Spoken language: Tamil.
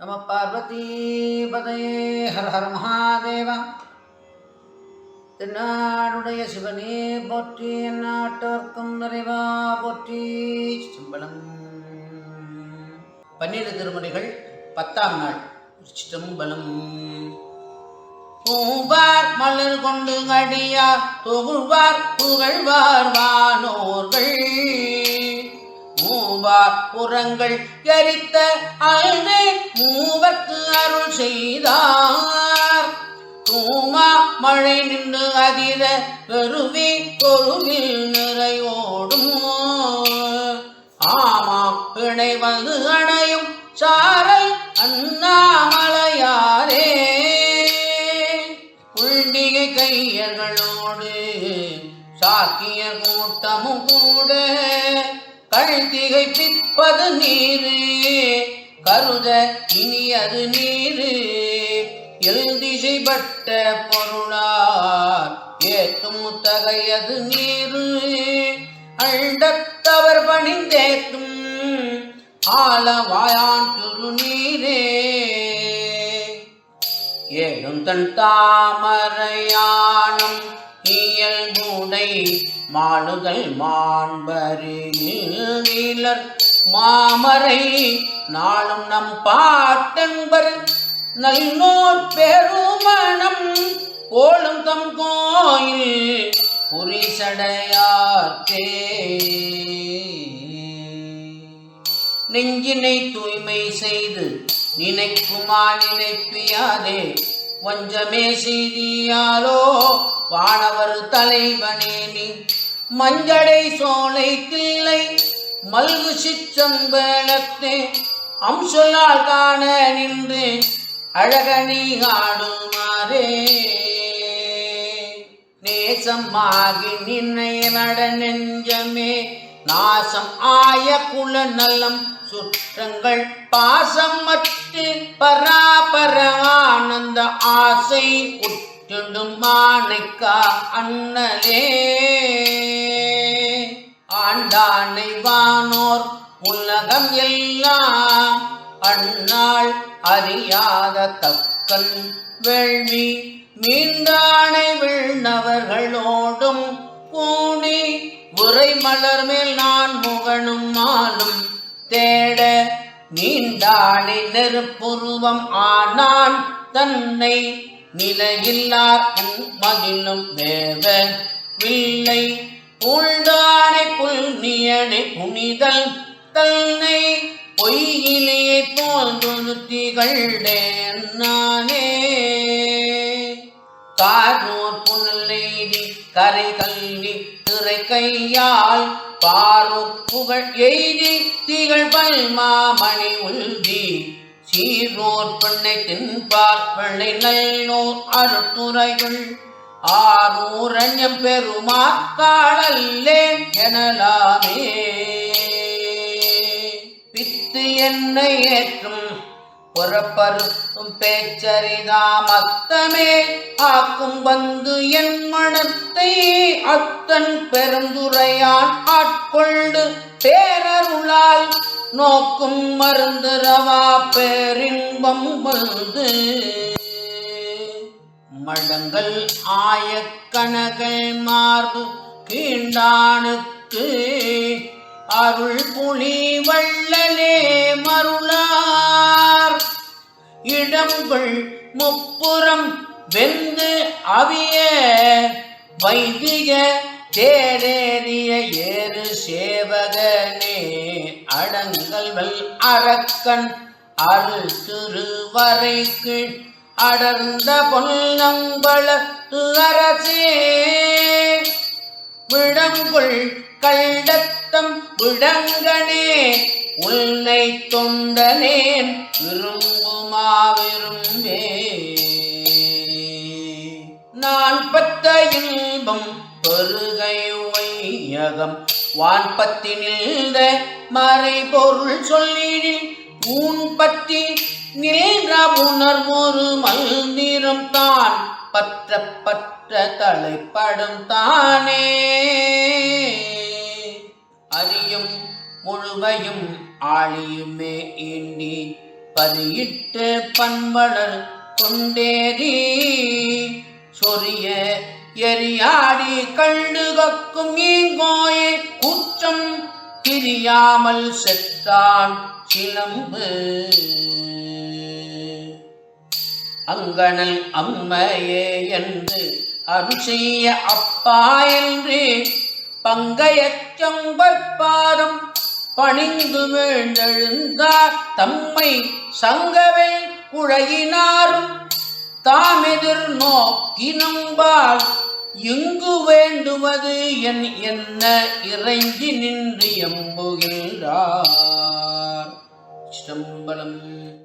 நம பார்வதீபதையே ஹர ஹர மகாதேவா. தென்னாடுடைய சிவனே போற்றி நாட்டோர்க்கும் நிறைவா போற்றி. சிம்பளம். பன்னிரு திருமுறைகள் பத்தாம் நாள். சிற்றம்பலம் பூவார் மலர் கொண்டு அடியார் தொகுழ்வார் புகழ்வார் வானோர்கள். மூவா புறங்கள் எரித்த அல்வே மூவர்க்கு அருள் செய்தார். தூமா மழை நின்று அதிர பெருவி பொருவில் நிறையோடும். ஆமாம் பிணை வந்து அணையும் சாரல் அண்ணாமலையாரே. புள்ளிகை கையர்களோடு சாக்கிய கூட்டமும் கூட கழ்த்திகை பிற்பது நீரு. கருத இனியது நீரு. எழுதிசைப்பட்ட பொருளார் ஏத்தும் தகையது நீரு. அண்டத்தவர் பணிந்தேத்தும் ஆலவாயான் திருநீரே. ஏழும் தன் தாமரையானம் இயல்புடை மாளுதல் மாண்பரிலர் மாமரை நாளும் நம் பாட்டன்பர் நல்லோர் பெருமணம் கோளும் தம் கோயில் புரிசடையார்த்தே நெஞ்சினை தூய்மை செய்து நினைக்குமா நினைப்பியாதே. வஞ்சமே செய்தியாலோ வானவர் தலைவனே நீ. மஞ்சடை சோலை தில்லை மல்கு சிற்றம்பலத்தே. அம்சொல்லால் காண நின்று அழகனி ஆடுமாறே. நேசமாகி நின்னைய நட நெஞ்சமே நாசம் ஆய குல நலம் சுற்றங்கள் பாசம் மற்ற பராபரமானந்த ஆசை உற்றிடும் மானைக்கா அண்ணலே. ஆண்டானை வானோர் உலகம் எல்லாம் அண்ணாள் அறியாத தக்கன் வேள்வி மீண்டானை விண்ணவர்களோடும் கூடி உரை மலர் மேல் நான் முகனும் மாலும் தேட நீண்டாடி நெருப்புருவம் ஆனான் தன்னை நிலையில்லார் மகிழும் தேவ வில்லை உள்தானை புல்னியனை புனிதல் தன்னை பொய்யிலே போல் திகழ்ந்தேன் நானே காரூர் புனல்நெய்தி கரை கல்வி திரை கையால் பாரு புகழ் எய்தி திகழ் பல்மாமணி உள்தி சீரோர் பெண்ணை தின்பார் வெள்ளை நல்லோர் அருத்துறைகள் ஆரூரண்யம் பெருமா காணல்லேன் எனலாமே. பித்து என்னை ஏற்றும் புறப்பரும் பேச்சரிதாமத்தமே ஆக்கும் வந்து என் மனத்தை அத்தன் பெருந்துரையான் ஆட்கொண்டு பேரருளால் நோக்கும் மருந்துரவா பேரின்பம் வந்து மடங்கள் ஆயக்கணகள் மார்பு கீண்டானுக்கு அருள் புலி வள்ளலே இடங்கள் முப்புறம் வெந்து அவிய வைதிக தேரேறிய ஏறு சேவகனே அடங்கல்வல் அரக்கன் அருள் திருவரைக்கு அடர்ந்த பொன்னம்பளத்து அரசே. விடங்குள் கண்டத்தம் விடங்கனே உன்னை தொண்டனேன் விரும்ப இன்பம் பெருகை வையகம். வான்பத்தி நின்ற மறை பொருள் சொல்லிடில் ஊன்பத்தி பற்றி நின்ற உணர்வொரு மல்நிறம் தான். பற்ற பற்ற தலைப்படும் தானே. அறியும் முழுமையும் ஆழியுமே எண்ணி பதியிட்டு பண்பளர் கொண்டேறி சொரிய எரியாடி கண்ணுகக்கும் ஈங்கோயே குற்றம் பிரியாமல் செத்தான் சிலம்பு. அங்கனல் அம்மையே என்று அருள் செய்ய அப்பா என்று பங்கையச் பணிந்து வீழ்ந்தெழுந்தார் தம்மை சங்கவில் குழையினாரும் தாமெதிர் நோக்கி நம்பார் இங்கு வேண்டுவது என் என்ன இறங்கி நின்று எம்புகின்றார்? சிதம்பரம்